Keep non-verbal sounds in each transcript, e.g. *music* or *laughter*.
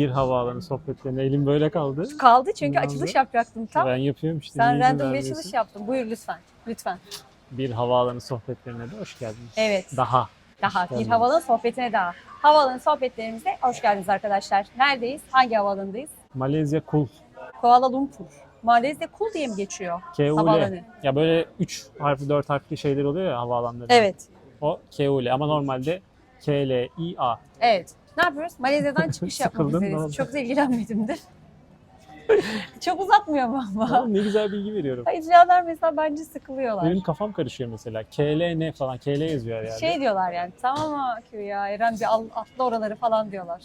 Bir havaalanı sohbetlerine elim böyle kaldı. Kaldı çünkü oldu? açılış yapacaktım tam. Ben yapıyorum işte. Sen random bir açılış yaptın. Buyur lütfen. Lütfen. Bir havaalanı sohbetlerine de hoş geldiniz. Evet. Daha. Daha Hoş bir geldiniz. havalanı sohbetine daha. Havalanı sohbetlerimize hoş geldiniz arkadaşlar. Neredeyiz? Hangi havaalanındayız? Malezya Kul. Kuala Lumpur. Malezya Kul diye mi geçiyor? Havaalanı. Ya böyle 3 harfli 4 harfli şeyler oluyor ya havaalanları. Evet. O KUL ama normalde KLİA. Evet. Ne yapıyoruz? Malezya'dan *laughs* çıkış yapmak Sıkıldın, ne üzereyiz. oldu? Çok da ilgilenmedimdir. *laughs* Çok uzatmıyor mu ama? Oğlum ne güzel bilgi veriyorum. İcralar mesela bence sıkılıyorlar. Benim kafam karışıyor mesela. KLN falan. KL yazıyor yani. Şey diyorlar yani tamam Akü ya Eren bir al, atla oraları falan diyorlar.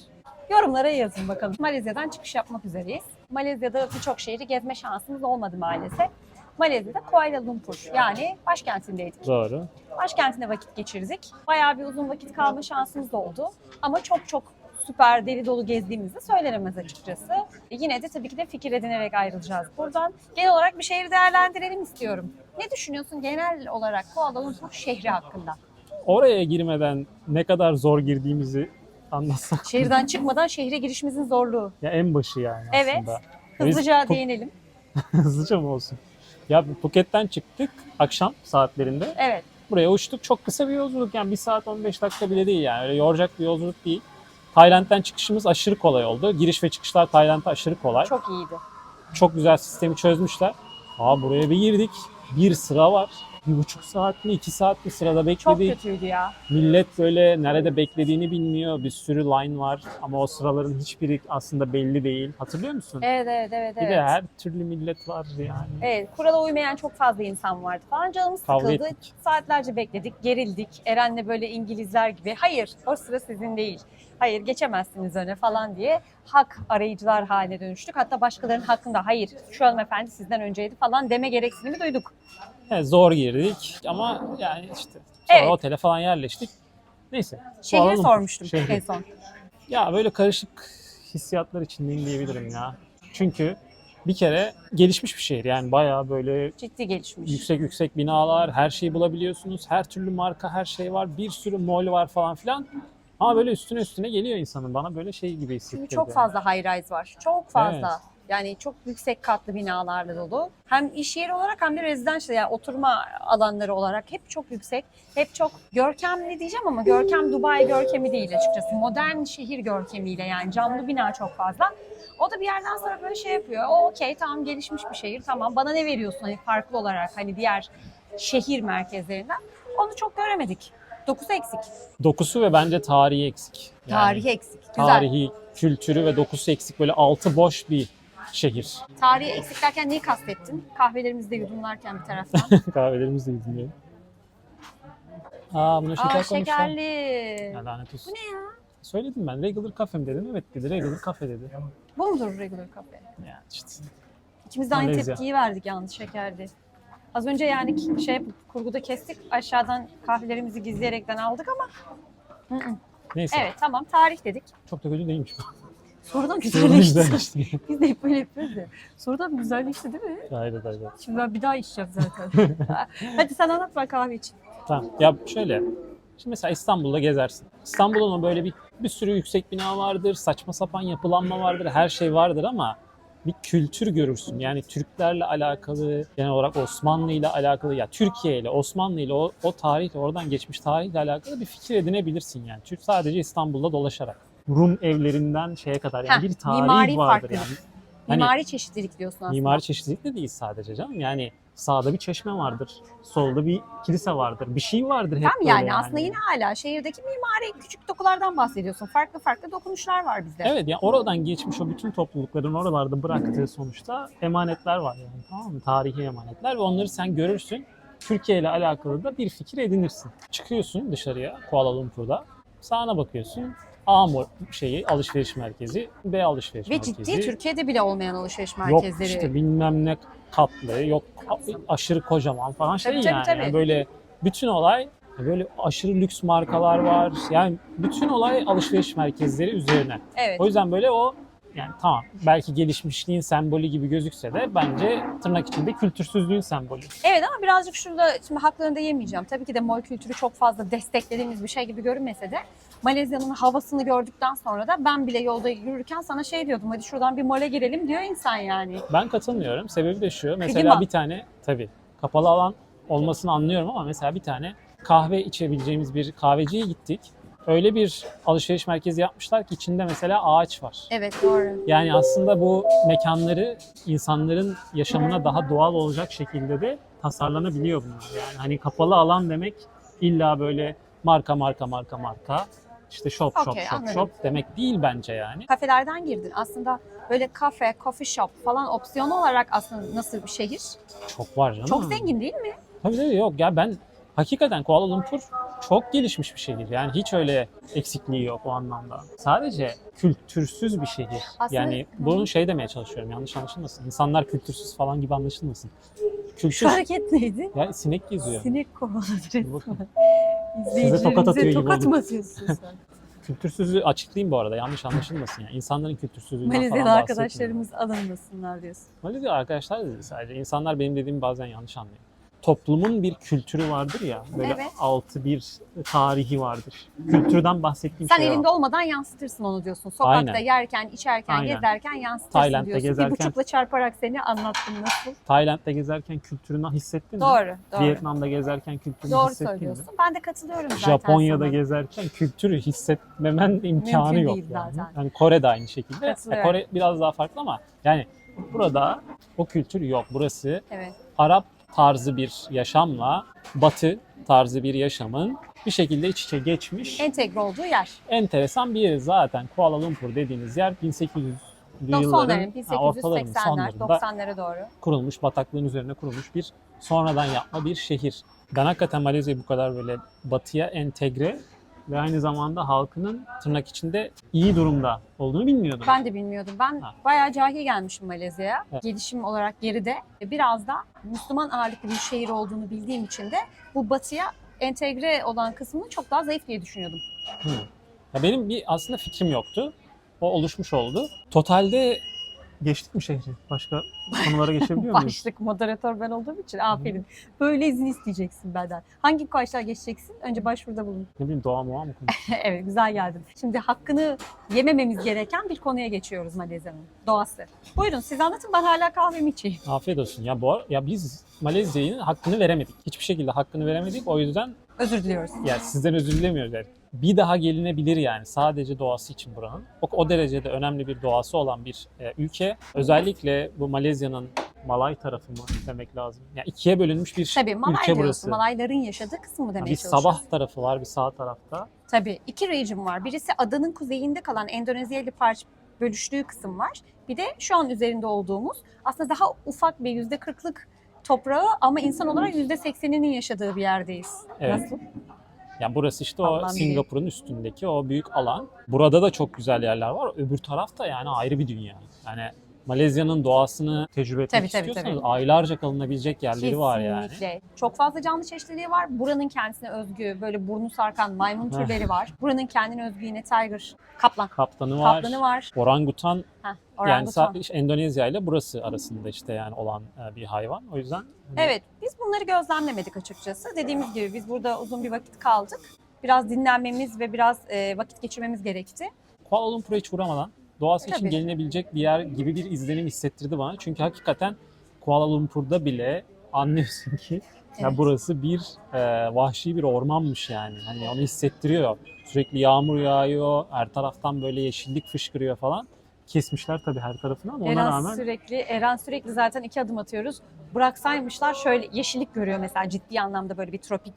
Yorumlara yazın bakalım. Malezya'dan çıkış yapmak üzereyiz. Malezya'da birçok şehri gezme şansımız olmadı maalesef. Malezya'da Kuala Lumpur yani başkentindeydik. Doğru. Başkentinde vakit geçirdik. Bayağı bir uzun vakit kalma şansımız da oldu. Ama çok çok süper deli dolu gezdiğimizi söylenemez açıkçası. E, Yine de tabii ki de fikir edinerek ayrılacağız buradan. Genel olarak bir şehri değerlendirelim istiyorum. Ne düşünüyorsun genel olarak Kuala Lumpur şehri hakkında? Oraya girmeden ne kadar zor girdiğimizi anlatsak. Şehirden çıkmadan şehre girişimizin zorluğu. Ya en başı yani Evet. aslında. Biz Hızlıca Pu- değinelim. *laughs* Hızlıca mı olsun? Ya Phuket'ten çıktık akşam saatlerinde. Evet. Buraya uçtuk. Çok kısa bir yolculuk yani 1 saat 15 dakika bile değil yani. Öyle yoracak bir yolculuk değil. Tayland'dan çıkışımız aşırı kolay oldu. Giriş ve çıkışlar Tayland'da aşırı kolay. Çok, Çok iyiydi. güzel sistemi çözmüşler. Aa buraya bir girdik. Bir sıra var. Bir buçuk saat mi iki saat mi sırada Çok bekledik. kötüydü ya. Millet böyle nerede beklediğini bilmiyor. Bir sürü line var ama o sıraların hiçbiri aslında belli değil. Hatırlıyor musun? Evet evet evet. Bir evet. de her türlü millet var yani. Evet, kurala uymayan çok fazla insan vardı falan. Canımız Kavga sıkıldı. ettik. Saatlerce bekledik, gerildik. Eren'le böyle İngilizler gibi. Hayır, o sıra sizin değil. Hayır, geçemezsiniz öne falan diye hak arayıcılar haline dönüştük. Hatta başkalarının hakkında hayır, şu hanımefendi sizden önceydi falan deme gereksinimi duyduk. Evet, zor girdik ama yani işte sonra Evet. otele falan yerleştik. Neyse. Şehri sormuştum şehri. en son. Ya böyle karışık hissiyatlar içindeyim diyebilirim ya. Çünkü bir kere gelişmiş bir şehir yani bayağı böyle Ciddi gelişmiş. yüksek yüksek binalar, her şeyi bulabiliyorsunuz. Her türlü marka, her şey var. Bir sürü mall var falan filan. Ama böyle üstüne üstüne geliyor insanın. Bana böyle şey gibi hissettirdi. Çünkü çok fazla high rise var. Çok fazla. Evet. Yani çok yüksek katlı binalarla dolu. Hem iş yeri olarak hem de residential yani oturma alanları olarak hep çok yüksek. Hep çok görkemli diyeceğim ama görkem Dubai görkemi değil açıkçası. Modern şehir görkemiyle yani camlı bina çok fazla. O da bir yerden sonra böyle şey yapıyor. O okey tamam gelişmiş bir şehir tamam bana ne veriyorsun hani farklı olarak hani diğer şehir merkezlerinden. Onu çok göremedik. Dokusu eksik. Dokusu ve bence tarihi eksik. Yani Tarihi eksik. Güzel. Tarihi, kültürü ve dokusu eksik. Böyle altı boş bir şehir. Tarihi eksik derken neyi kastettin? Kahvelerimizi de yudumlarken bir taraftan. *laughs* Kahvelerimiz de izliyor. Aa buna şeker Aa koymuşlar. şekerli. Ya lanet olsun. Bu ne ya? Söyledim ben. Regular cafe mi dedim. Evet dedi. Regular cafe dedi. Bu mudur regular cafe? Yani işte. İkimiz de aynı Malezya. tepkiyi verdik yalnız şekerli. Az önce yani şey kurguda kestik. Aşağıdan kahvelerimizi gizleyerekten aldık ama. Hı hı. Neyse. Evet tamam tarih dedik. Çok da kötü değilmiş. Sorudan Güzel güzelleşti. işte. *laughs* Biz de hep böyle yapıyoruz ya. Sorudan güzelleşti değil mi? Gayret gayret. Şimdi ben bir daha içeceğim zaten. *laughs* Hadi sen anlat ben kahve için. Tamam. Ya şöyle. Şimdi mesela İstanbul'da gezersin. İstanbul'un o böyle bir, bir sürü yüksek bina vardır, saçma sapan yapılanma vardır, her şey vardır ama bir kültür görürsün. Yani Türklerle alakalı, genel olarak Osmanlı ile alakalı, ya Türkiye ile, Osmanlı ile, o, o tarihle, oradan geçmiş tarihle alakalı bir fikir edinebilirsin yani. Türk sadece İstanbul'da dolaşarak. Rum evlerinden şeye kadar yani Heh, bir tarih vardır farklılık. yani. Hani- Mimari çeşitlilik diyorsun aslında. Mimari çeşitlilik de değil sadece canım. Yani sağda bir çeşme vardır, solda bir kilise vardır, bir şey vardır hep Tam böyle yani, aslında yine hala şehirdeki mimari küçük dokulardan bahsediyorsun. Farklı farklı dokunuşlar var bizde. Evet yani oradan geçmiş o bütün toplulukların oralarda bıraktığı sonuçta emanetler var yani tamam mı? Tarihi emanetler ve onları sen görürsün. Türkiye ile alakalı da bir fikir edinirsin. Çıkıyorsun dışarıya Kuala Lumpur'da. Sağına bakıyorsun. A şeyi alışveriş merkezi, B alışveriş Ve merkezi. ciddi Türkiye'de bile olmayan alışveriş Yok merkezleri. işte bilmem ne katlı, yok aşırı kocaman falan şey Tabii, tabii, yani. tabii. Yani böyle bütün olay böyle aşırı lüks markalar var. Yani bütün olay alışveriş merkezleri üzerine. Evet. O yüzden böyle o yani tamam belki gelişmişliğin sembolü gibi gözükse de bence tırnak içinde kültürsüzlüğün sembolü. Evet ama birazcık şurada şimdi haklarını da yemeyeceğim. Tabii ki de mall kültürü çok fazla desteklediğimiz bir şey gibi görünmese de Malezya'nın havasını gördükten sonra da ben bile yolda yürürken sana şey diyordum. Hadi şuradan bir mole girelim diyor insan yani. Ben katılmıyorum. Sebebi de şu. Mesela Klima. bir tane tabii kapalı alan olmasını anlıyorum ama mesela bir tane kahve içebileceğimiz bir kahveciye gittik. Öyle bir alışveriş merkezi yapmışlar ki içinde mesela ağaç var. Evet doğru. Yani aslında bu mekanları insanların yaşamına daha doğal olacak şekilde de tasarlanabiliyor bunlar. Yani hani kapalı alan demek illa böyle marka marka marka marka işte shop shop Okey, shop anladım. shop demek değil bence yani. Kafelerden girdin. Aslında böyle kafe, coffee shop falan opsiyon olarak aslında nasıl bir şehir? Çok var canım. Çok zengin değil mi? Tabii tabii yok ya ben hakikaten Kuala Lumpur çok gelişmiş bir şehir. Yani hiç öyle eksikliği yok o anlamda. Sadece kültürsüz bir şehir. Aslında- yani bunu şey demeye çalışıyorum yanlış anlaşılmasın. İnsanlar kültürsüz falan gibi anlaşılmasın. Şu Kültür hareket neydi? ya sinek geziyor. Sinek kovaladı resmen. İzleyicilerimize tokat atıyor gibi tokat mı atıyorsun *laughs* sen? Kültürsüzlüğü açıklayayım bu arada yanlış anlaşılmasın yani. İnsanların kültürsüzlüğünden falan Malezyalı bahsetmiyorum. arkadaşlarımız alınmasınlar diyorsun. Malezya arkadaşlar da değil sadece. İnsanlar benim dediğimi bazen yanlış anlıyor. Toplumun bir kültürü vardır ya. Böyle Evet. altı bir tarihi vardır. Kültürden bahsettiğim Sen şey elinde olmadan yansıtırsın onu diyorsun. Sokakta Aynen. yerken, içerken, Aynen. gezerken yansıtırsın Tayland'da diyorsun. gezerken- Bir buçukla çarparak seni anlattım nasıl? Tayland'da gezerken kültürünü hissettin mi? Doğru, doğru. Vietnam'da gezerken kültürünü Doğru hissettin söylüyorsun. mi? Ben de katılıyorum zaten Japonya'da sana. gezerken kültürü hissetmemen imkanı Mümkün yok değil yani. zaten. Yani Kore de aynı şekilde. Ya Kore biraz daha farklı ama yani burada o kültür yok. Burası Evet. Arap tarzı bir yaşamla Batı tarzı bir yaşamın bir şekilde iç içe geçmiş Entegre olduğu yer. enteresan bir yer. Zaten Kuala Lumpur dediğiniz yer 1800 Sonların, yılların ha, ortalarının 1880'ler, sonlarında 90'lara doğru. kurulmuş, bataklığın üzerine kurulmuş bir sonradan yapma bir şehir. Ben hakikaten Malezya'yı bu kadar böyle batıya entegre ve aynı zamanda halkının tırnak içinde iyi durumda olduğunu bilmiyordum. Ben de bilmiyordum. Ben Ha. bayağı cahil gelmişim Malezya'ya. Evet. Gelişim olarak geride. Biraz da Müslüman ağırlıklı bir şehir olduğunu bildiğim için de bu batıya entegre olan kısmını çok daha zayıf diye düşünüyordum. Hı. Ya benim bir aslında fikrim yoktu. O oluşmuş oldu. Totalde geçtik mi şehri? Başka *laughs* konulara geçebiliyor muyuz? Başlık moderatör ben olduğum için aferin. Böyle izin isteyeceksin benden. Hangi koğuşlar geçeceksin? Önce başvuruda bulun. Ne bileyim doğa muğa mı konuşuyoruz? *laughs* evet güzel geldin. Şimdi hakkını yemememiz gereken bir konuya geçiyoruz Malezya'nın. Doğası. Buyurun siz anlatın ben hala kahvemi içeyim. Afiyet olsun. Ya bu ya biz Malezya'nın hakkını veremedik. Hiçbir şekilde hakkını veremedik. O yüzden Özür diliyoruz. yani sizden özür dilemiyoruz yani. Bir daha gelinebilir yani sadece doğası için buranın. O, o derecede önemli bir doğası olan bir e, ülke. Özellikle bu Malezya'nın Malay tarafı mı demek lazım. Yani ikiye bölünmüş bir Tabii Malay ülke diyorsun. burası. Malayların yaşadığı kısmı Yani demeye bir çalışıyorsun. sabah tarafı var, bir sağ tarafta. Tabii iki region var. Birisi adanın kuzeyinde kalan Endonezya ile parça bölüştüğü kısım var. Bir de şu an üzerinde olduğumuz aslında daha ufak bir yüzde kırklık toprağı ama insan olarak yüzde sekseninin yaşadığı bir yerdeyiz. Evet. Nasıl? Yani burası işte o. Singapur'un üstündeki o büyük alan. Burada da çok güzel yerler var. Öbür tarafta yani ayrı bir dünya. Yani Malezya'nın doğasını tecrübe etmek Tabii, istiyorsanız tabii. aylarca kalınabilecek yerleri var yani. Kesinlikle. Çok fazla canlı çeşitliliği var. Buranın kendisine özgü böyle burnu sarkan maymun türleri var. Buranın kendine özgü yine tiger, kaplan. Kaptanı var, Kaplanı var. orangutan Heh, yani orangutan. sadece Endonezya ile burası arasında işte yani olan e, bir hayvan. O yüzden hani Evet, biz bunları gözlemlemedik açıkçası. Dediğimiz gibi biz burada uzun bir vakit kaldık. Biraz dinlenmemiz ve biraz e, vakit geçirmemiz gerekti. Kuala Lumpur'a hiç uğramadan doğası için Tabii. gelinebilecek bir yer gibi bir izlenim hissettirdi bana. Çünkü hakikaten Kuala Lumpur'da bile anlıyorsun ki ya Evet. burası bir e, vahşi bir ormanmış yani. Hani onu hissettiriyor. Sürekli yağmur yağıyor, her taraftan böyle yeşillik fışkırıyor falan. Kesmişler tabii her tarafını ama ona Eren rağmen sürekli Eren sürekli zaten iki adım atıyoruz. Bıraksaymışlar şöyle yeşillik görüyor mesela ciddi anlamda böyle bir tropik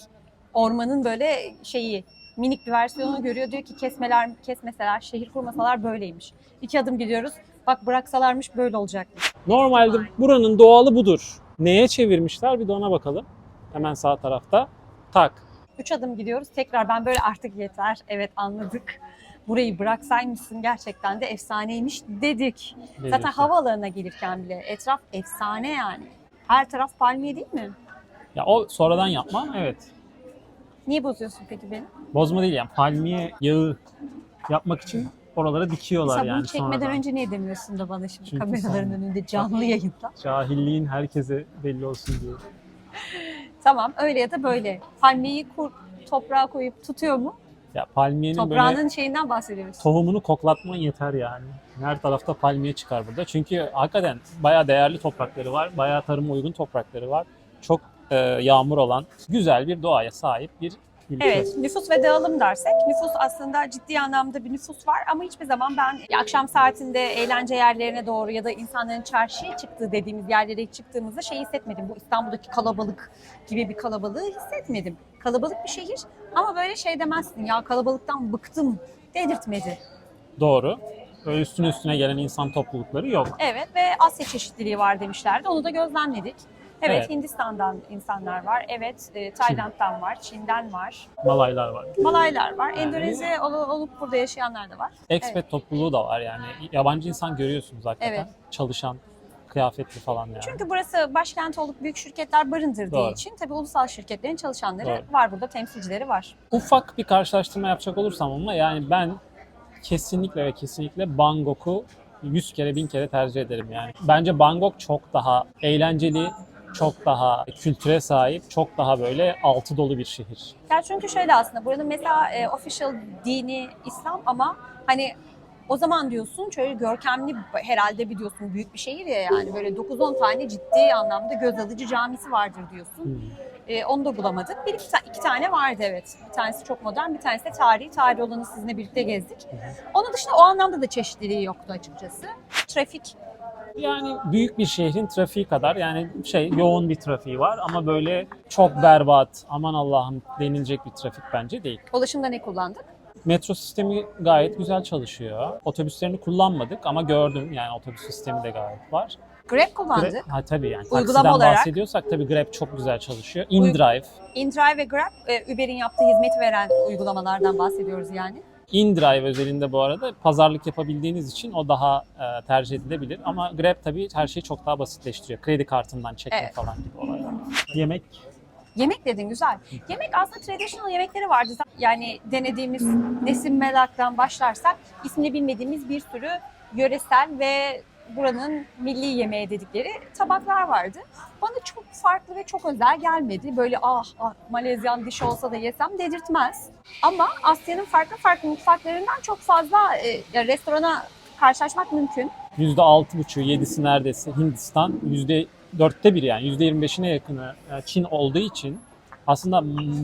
ormanın böyle şeyi minik bir versiyonunu görüyor. Diyor ki kesmeler kesmeseler şehir kurmasalar böyleymiş. İki adım gidiyoruz. Bak bıraksalarmış böyle olacakmış. normalde buranın doğalı budur. Neye çevirmişler bir de ona bakalım. Hemen sağ tarafta. Tak. Üç adım gidiyoruz. Tekrar ben böyle artık yeter. Evet anladık. Burayı bıraksaymışsın gerçekten de efsaneymiş dedik. Zaten Belirti. havaalanına gelirken bile etraf efsane yani. Her taraf palmiye değil mi? Ya o sonradan yapma evet. Niye bozuyorsun peki beni? Bozma değil yani palmiye yağı yapmak için oralara dikiyorlar Mesela yani bunu çekmeden sonradan. önce niye demiyorsun da bana şimdi Çünkü kameraların sen- önünde canlı yayında? Cahilliğin herkese belli olsun diye. Tamam öyle ya da böyle. Palmiyeyi kur, toprağa koyup tutuyor mu? Ya palmiyenin böyle Toprağının şeyinden bahsediyoruz. tohumunu koklatman yeter yani. Her tarafta palmiye çıkar burada. Çünkü hakikaten bayağı değerli toprakları var. Bayağı tarıma uygun toprakları var. Çok e, yağmur olan güzel bir doğaya sahip bir ülke. Evet, nüfus ve dağılım dersek, nüfus aslında ciddi anlamda bir nüfus var ama hiçbir zaman ben akşam saatinde eğlence yerlerine doğru ya da insanların çarşıya çıktığı dediğimiz yerlere çıktığımızda şey hissetmedim. Bu İstanbul'daki kalabalık gibi bir kalabalığı hissetmedim. Kalabalık bir şehir ama böyle şey demezsin ya kalabalıktan bıktım dedirtmedi. Doğru. Böyle üstüne üstüne gelen insan toplulukları yok. Evet ve Asya çeşitliliği var demişlerdi. Onu da gözlemledik. Evet, Evet. Hindistan'dan insanlar var. Evet, e, Tayland'dan var, Çin'den var. Malaylar var. Malaylar var. Yani- Endonezya ol- olup burada yaşayanlar da var. Expat topluluğu da var yani. Yabancı insan görüyorsunuz hakikaten. Evet. Çalışan, kıyafetli falan yani. Çünkü burası başkent olup büyük şirketler barındırdığı Doğru. için tabii ulusal şirketlerin çalışanları Doğru. var burada, temsilcileri var. Ufak bir karşılaştırma yapacak olursam ama yani ben kesinlikle ve kesinlikle Bangkok'u 100 kere 1000 kere tercih ederim yani. Bence Bangkok çok daha eğlenceli, çok daha kültüre sahip, çok daha böyle altı dolu bir şehir. Ya çünkü şöyle aslında buranın mesela e, official dini İslam ama hani o zaman diyorsun şöyle görkemli herhalde biliyorsun büyük bir şehir ya yani böyle 9-10 tane ciddi anlamda göz alıcı camisi vardır diyorsun. Hmm. E, onu da bulamadık. Bir iki, iki tane vardı evet. Bir tanesi çok modern, bir tanesi de tarihi. Tarihi olanı sizinle birlikte gezdik. Onun dışında o anlamda da çeşitliliği yoktu açıkçası. Trafik Yani büyük bir şehrin trafiği kadar yani şey yoğun bir trafiği var ama böyle çok berbat, aman Allah'ım denilecek bir trafik bence değil. ulaşımda ne kullandık? Metro sistemi gayet güzel çalışıyor. Otobüslerini kullanmadık ama gördüm yani otobüs sistemi de gayet var. Grab kullandık. Grab, ha tabii yani Uygulama taksiden olarak- bahsediyorsak tabii Grab çok güzel çalışıyor. InDrive, InDrive ve Grab, e, Uber'in yaptığı hizmet veren uygulamalardan bahsediyoruz yani. InDrive özelinde bu arada pazarlık yapabildiğiniz için o daha e, tercih edilebilir. Ama Grab tabii her şeyi çok daha basitleştiriyor. Kredi kartından çekme Evet. falan gibi olaylar. Yemek Yemek dedin güzel. Yemek aslında traditional yemekleri vardı. Yani denediğimiz Nesim Melak'tan başlarsak ismini bilmediğimiz bir sürü yöresel ve buranın milli yemeği dedikleri tabaklar vardı. Bana çok farklı ve çok özel gelmedi. Böyle ah, ah Malezyan diş olsa da yesem dedirtmez. Ama Asya'nın farklı farklı mutfaklarından çok fazla e, restorana karşılaşmak mümkün. %6,5'u, 7'si neredeyse Hindistan, %4'te biri yani %25'ine yakını e, Çin olduğu için aslında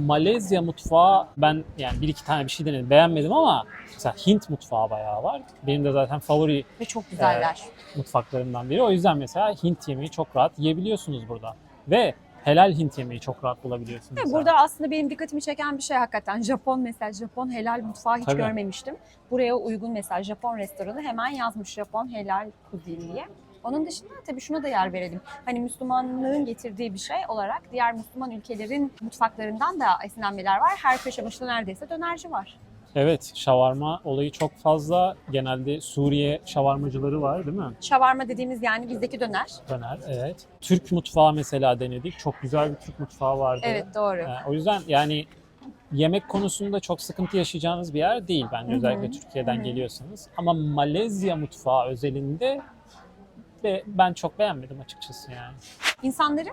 Malezya mutfağı ben yani bir iki tane bir şey denedim beğenmedim ama mesela Hint mutfağı bayağı var. Benim de zaten favori Ve çok güzeller. mutfaklarımdan biri. O yüzden mesela Hint yemeği çok rahat yiyebiliyorsunuz burada. Ve helal Hint yemeği çok rahat bulabiliyorsunuz. Ve yani. Burada aslında benim dikkatimi çeken bir şey hakikaten Japon mesela Japon helal mutfağı hiç Tabii. görmemiştim. Buraya uygun mesela Japon restoranı hemen yazmış Japon helal cuisine diye. Onun dışında tabii şuna da yer verelim. Hani Müslümanlığın getirdiği bir şey olarak diğer Müslüman ülkelerin mutfaklarından da esinlenmeler var. Her köşe başında neredeyse dönerci var. Evet, şavarma olayı çok fazla. Genelde Suriye şavarmacıları var değil mi? Şavarma dediğimiz yani bizdeki döner. Döner, evet. Türk mutfağı mesela denedik. Çok güzel bir Türk mutfağı vardı. Evet doğru. Ee, o yüzden yani yemek konusunda çok sıkıntı yaşayacağınız bir yer değil bence özellikle Türkiye'den Hı hı. geliyorsanız. Ama Malezya mutfağı özelinde ve ben çok beğenmedim açıkçası yani. İnsanları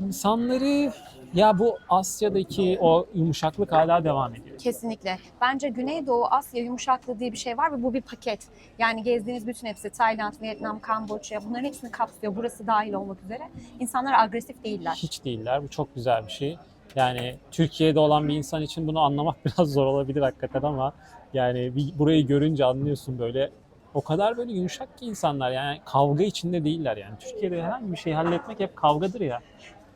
İnsanları ya bu Asya'daki o yumuşaklık hala devam ediyor. Kesinlikle. Bence Güneydoğu Asya yumuşaklığı diye bir şey var ve bu bir paket. Yani gezdiğiniz bütün hepsi Tayland, Vietnam, Kamboçya bunların hepsini kapsıyor. Burası dahil olmak üzere. İnsanlar agresif değiller. Hiç değiller. Bu çok güzel bir şey. Yani Türkiye'de olan bir insan için bunu anlamak *laughs* biraz zor olabilir hakikaten ama yani bir, burayı görünce anlıyorsun böyle o kadar böyle yumuşak ki insanlar yani kavga içinde değiller yani. Türkiye'de herhangi bir şey halletmek hep kavgadır ya.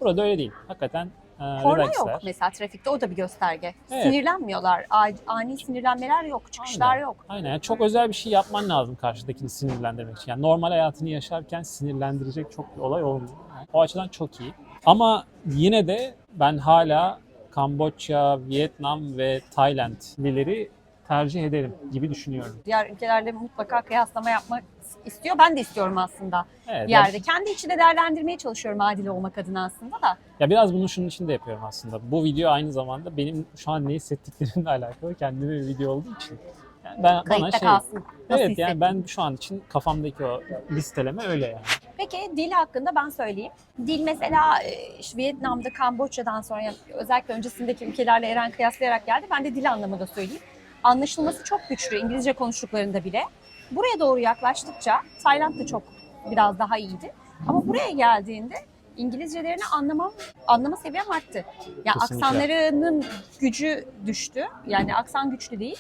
Burada öyle değil. Hakikaten e, Korna relaxler. yok mesela trafikte o da bir gösterge. Evet. Sinirlenmiyorlar. Ani sinirlenmeler yok. Çıkışlar Aynen. yok. Aynen. Yani çok özel bir şey yapman lazım karşıdakini sinirlendirmek için. Yani normal hayatını yaşarken sinirlendirecek çok bir olay olmuyor. Yani o açıdan çok iyi. Ama yine de ben hala Kamboçya, Vietnam ve Taylandlileri tercih ederim gibi düşünüyorum. Diğer ülkelerle mutlaka kıyaslama yapmak istiyor. Ben de istiyorum aslında Evet. yerde. Kendi içinde değerlendirmeye çalışıyorum adil olmak adına aslında da. Ya biraz bunu şunun için de yapıyorum aslında. Bu video aynı zamanda benim şu an ne hissettiklerimle *laughs* alakalı kendime bir video olduğu için. Yani ben bana Kayıtta şey kalsın. Nasıl Evet yani ben şu an için kafamdaki o listeleme öyle yani. Peki dil hakkında ben söyleyeyim. Dil mesela işte Vietnam'da, Kamboçya'dan sonra özellikle öncesindeki ülkelerle Eren kıyaslayarak geldi. Ben de dil anlamında söyleyeyim. Anlaşılması çok güçlü İngilizce konuştuklarında bile. Buraya doğru yaklaştıkça Tayland da çok biraz daha iyiydi. Ama buraya geldiğinde İngilizcelerini anlamam, anlama seviyem arttı. Yani Kesinlikle. aksanlarının gücü düştü. Yani aksan güçlü değil.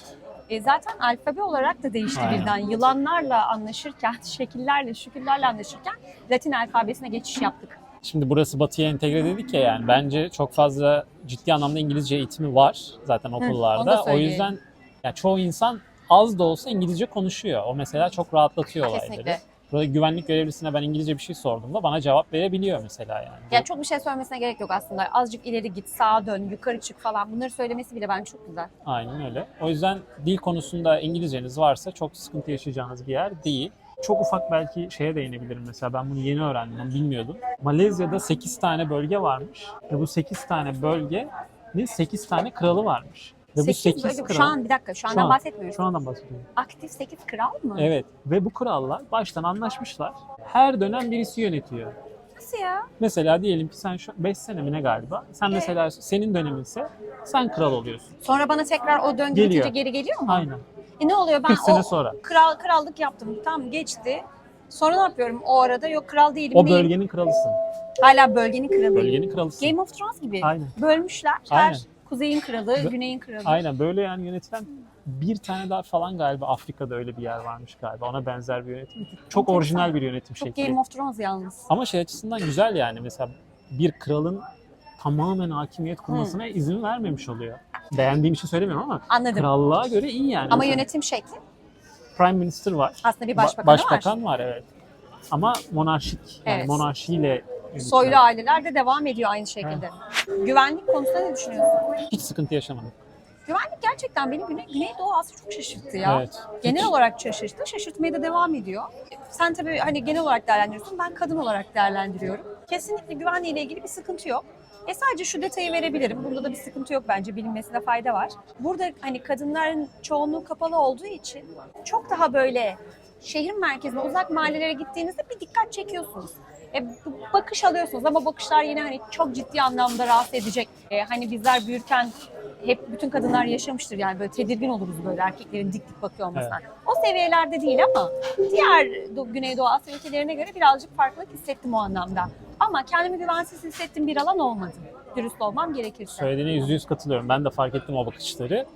E zaten alfabe olarak da değişti Aynen. birden. Yılanlarla anlaşırken, *laughs* şekillerle, şükürlerle anlaşırken Latin alfabesine geçiş yaptık. Şimdi burası batıya entegre dedik ya yani bence çok fazla ciddi anlamda İngilizce eğitimi var zaten okullarda. o söyleyelim. yüzden yani çoğu insan az da olsa İngilizce konuşuyor. O mesela çok rahatlatıyor olayları. Kesinlikle. Burada güvenlik görevlisine ben İngilizce bir şey sorduğumda bana cevap verebiliyor mesela yani. Yani çok bir şey söylemesine gerek yok aslında. Azıcık ileri git, sağa dön, yukarı çık falan. Bunları söylemesi bile bence çok güzel. Aynen öyle. O yüzden dil konusunda İngilizceniz varsa çok sıkıntı yaşayacağınız bir yer değil. Çok ufak belki şeye değinebilirim mesela ben bunu yeni öğrendim, onu bilmiyordum. Malezya'da 8 tane bölge varmış ve bu 8 tane bölgenin 8 tane kralı varmış. Ve bu Sekiz 8 böyle- kral... Şu an bir dakika, şu andan an- bahsetmiyoruz. Şu andan bahsediyorum. Aktif 8 kral mı? Evet ve bu krallar baştan anlaşmışlar. Her dönem birisi yönetiyor. Nasıl ya? Mesela diyelim ki sen şu 5 sene mi ne galiba? Sen mesela senin döneminse sen kral oluyorsun. Sonra bana tekrar o döngü Geliyor. bitince geri geliyor mu? Aynen. E ne oluyor? Ben 40 sene o sonra. kral krallık yaptım. Tamam geçti. Sonra ne yapıyorum? O arada yok kral değilim. O bölgenin kralısın. Hala bölgenin kralıyım. Bölgenin kralısın. Game of Thrones gibi. Aynen. Bölmüşler. Her Aynen. Kuzeyin kralı, güneyin kralı. Aynen böyle yani yönetilen bir tane daha falan galiba Afrika'da öyle bir yer varmış galiba. Ona benzer bir yönetim. Çok orijinal bir yönetim Çok şekli. Game of Thrones yalnız. Ama şey açısından güzel yani mesela bir kralın tamamen hakimiyet kurmasına izin vermemiş oluyor. Beğendiğim için söylemiyorum ama Anladım. krallığa göre iyi yani. Ama Mesela yönetim şekli Prime Minister var. aslında bir Ba- başbakanı var. başbakan var. evet. Ama monarşik yani Evet. monarşiyle. Soylu aileler de devam ediyor aynı şekilde. Güvenlik konusunda ne düşünüyorsun? hiç sıkıntı yaşamadım. Güvenlik gerçekten beni Güney, Güneydoğu Asya çok şaşırttı ya. Evet. Genel Hiç- olarak şaşırttı. Şaşırtmaya da devam ediyor. Sen tabii hani genel olarak değerlendiriyorsun. Ben kadın olarak değerlendiriyorum. Kesinlikle güvenliğiyle ilgili bir sıkıntı yok. E sadece şu detayı verebilirim. Bunda da bir sıkıntı yok bence. Bilinmesine fayda var. Burada hani kadınların çoğunluğu kapalı olduğu için çok daha böyle şehir merkezine, uzak mahallelere gittiğinizde bir dikkat çekiyorsunuz. E, bakış alıyorsunuz ama bakışlar yine hani çok ciddi anlamda rahatsız edecek. E, hani bizler büyürken hep bütün kadınlar yaşamıştır yani böyle tedirgin oluruz böyle erkeklerin dik dik bakıyor olmasına. O seviyelerde değil ama diğer Do- Güneydoğu Asya ülkelerine göre birazcık farklılık hissettim o anlamda. Ama kendimi güvensiz hissettiğim bir alan olmadı. Dürüst olmam gerekirse. Söylediğine yüzde yüz katılıyorum. Ben de fark ettim o bakışları.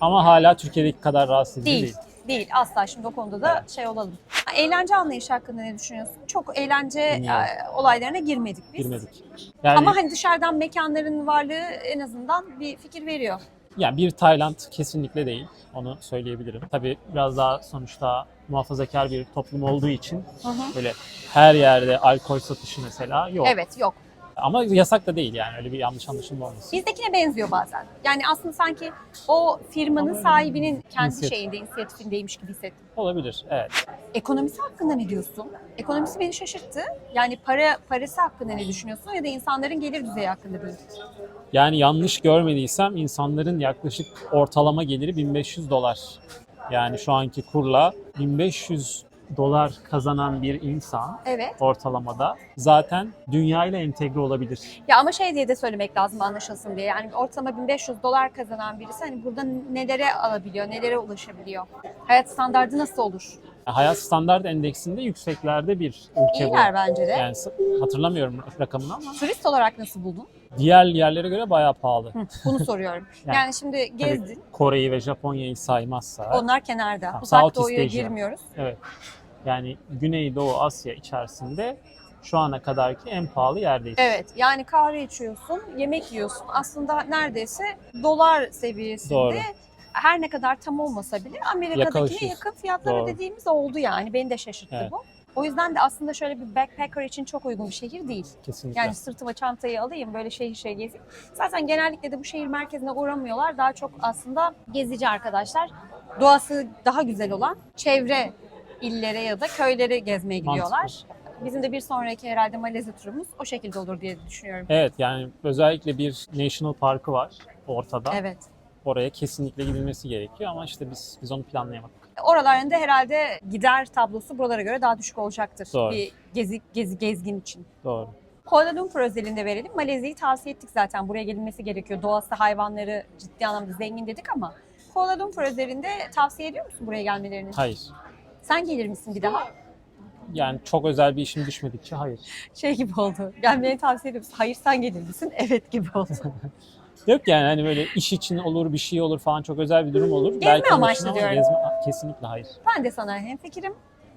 Ama hala Türkiye'deki kadar rahatsız edici Değil. değil. Değil. Asla şimdi o konuda da şey olalım. Eğlence anlayışı hakkında ne düşünüyorsun? Çok eğlence Bilmiyorum. e, olaylarına girmedik biz. Girmedik. Yani, Ama hani dışarıdan mekanların varlığı en azından bir fikir veriyor. yani bir Tayland kesinlikle değil. Onu söyleyebilirim. Tabii biraz daha sonuçta muhafazakar bir toplum olduğu için böyle her yerde alkol satışı mesela yok. Evet yok. Ama yasak da değil yani öyle bir yanlış anlaşılma olmasın. Bizdekine benziyor bazen. Yani aslında sanki o firmanın sahibinin kendi İnisiyatif. şeyinde, inisiyatifindeymiş gibi hissettim. Olabilir evet. Ekonomisi hakkında ne diyorsun? Ekonomisi beni şaşırttı. Yani para parası hakkında ne düşünüyorsun ya da insanların gelir düzeyi hakkında değil. Yani yanlış görmediysem insanların yaklaşık ortalama geliri 1500 dolar. Yani şu anki kurla 1500 dolar kazanan bir insan Evet. ortalamada zaten dünyayla entegre olabilir. Ya ama şey diye de söylemek lazım anlaşılsın diye. Yani ortalama 1500 dolar kazanan birisi hani burada nelere alabiliyor, nelere ulaşabiliyor? Hayat standardı nasıl olur? Hayat standart endeksinde yükseklerde bir ülke bu. İyiler bence de. Yani hatırlamıyorum rakamını ama Turist olarak nasıl buldun? Diğer yerlere göre bayağı pahalı. Hı, bunu soruyorum. *laughs* Yani- yani, şimdi gezdin. Kore'yi ve Japonya'yı saymazsa Onlar kenarda. Ha, Uzak Southeast Doğu'ya girmiyoruz. evet. Yani Güneydoğu Asya içerisinde şu ana kadarki en pahalı yerdeyiz. Evet yani kahve içiyorsun, yemek yiyorsun. Aslında neredeyse dolar seviyesinde Doğru. her ne kadar tam olmasa bile Amerika'dakine yakın fiyatlara Doğru. dediğimiz oldu yani. Beni de şaşırttı Evet. bu. O yüzden de aslında şöyle bir backpacker için çok uygun bir şehir değil. Kesinlikle. Yani sırtıma çantayı alayım böyle şehir şehir gezeyim. Zaten genellikle de bu şehir merkezine uğramıyorlar. Daha çok aslında gezici arkadaşlar. Doğası daha güzel olan çevre illere ya da köylere gezmeye gidiyorlar. Mantıklı. Bizim de bir sonraki herhalde Malezya turumuz o şekilde olur diye düşünüyorum. Evet yani özellikle bir National Parkı var ortada. Evet. Oraya kesinlikle gidilmesi gerekiyor ama işte biz biz onu planlayamadık. Oralarında herhalde gider tablosu buralara göre daha düşük olacaktır. Doğru. Bir gezi, gezi gezgin için. Doğru. Kuala Lumpur özelinde verelim. Malezya'yı tavsiye ettik zaten. Buraya gelinmesi gerekiyor. Doğası, hayvanları ciddi anlamda zengin dedik ama Kuala Lumpur özelinde tavsiye ediyor musun buraya gelmelerini? Hayır. Sen gelir misin bir daha? Yani çok özel bir işim düşmedikçe hayır. Şey gibi oldu. Gelmeni tavsiye ediyor musun? Hayır sen gelir misin? Evet gibi oldu. *laughs* Yok yani hani böyle iş için olur, bir şey olur falan çok özel bir durum olur. Gezme Belki amaçlı ama diyorum. Gezme, kesinlikle hayır. ben de sana hemfikirim.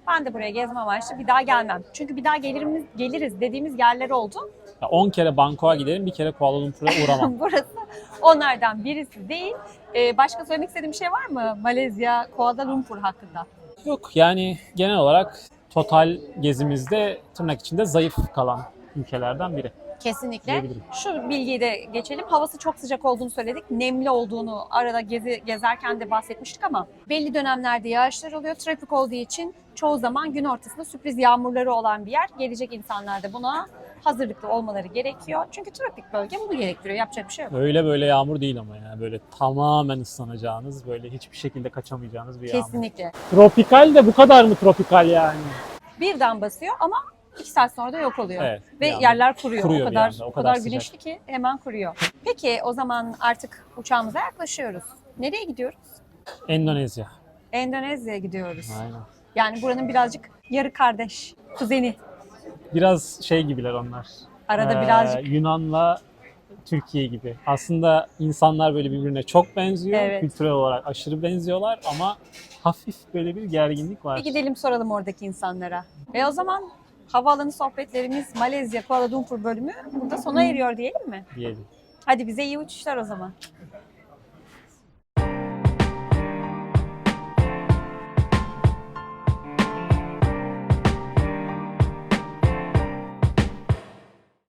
Ben de buraya gezme amaçlı bir daha gelmem. Çünkü bir daha geliriz, geliriz dediğimiz yerler oldu. Ya 10 kere Bangkok'a giderim, bir kere Kuala Lumpur'a uğramam. *laughs* Burası onlardan birisi değil. Ee, başka söylemek istediğim bir şey var mı Malezya, Kuala Lumpur hakkında? Yok yani genel olarak total gezimizde tırnak içinde zayıf kalan ülkelerden biri Kesinlikle. Şu bilgiyi de geçelim. Havası çok sıcak olduğunu söyledik. Nemli olduğunu arada gezi, gezerken de bahsetmiştik ama belli dönemlerde yağışlar oluyor. Trafik olduğu için çoğu zaman gün ortasında sürpriz yağmurları olan bir yer. Gelecek insanlar da buna hazırlıklı olmaları gerekiyor. Çünkü trafik bölge bunu gerektiriyor. Yapacak bir şey yok. Öyle böyle yağmur değil ama yani böyle tamamen ıslanacağınız, böyle hiçbir şekilde kaçamayacağınız bir yağmur. Kesinlikle. Tropikal de bu kadar mı tropikal yani? Birden basıyor ama iki saat sonra da yok oluyor. Evet. Ve anda. yerler kuruyor. Kuruyor o kadar anda, o kadar kadar güneşli ki hemen kuruyor. Peki o zaman artık uçağımıza yaklaşıyoruz. Nereye gidiyoruz? Endonezya. Endonezya'ya gidiyoruz. Aynen. Yani buranın birazcık yarı kardeş, kuzeni. Biraz şey gibiler onlar. Arada Ee, birazcık Yunan'la Türkiye gibi. Aslında insanlar böyle birbirine çok benziyor. Evet. Kültürel olarak aşırı benziyorlar ama hafif böyle bir gerginlik var. bir gidelim soralım oradaki insanlara. E o zaman havaalanı sohbetlerimiz Malezya Kuala Lumpur bölümü burada sona eriyor diyelim mi? diyelim. Hadi bize iyi uçuşlar o zaman.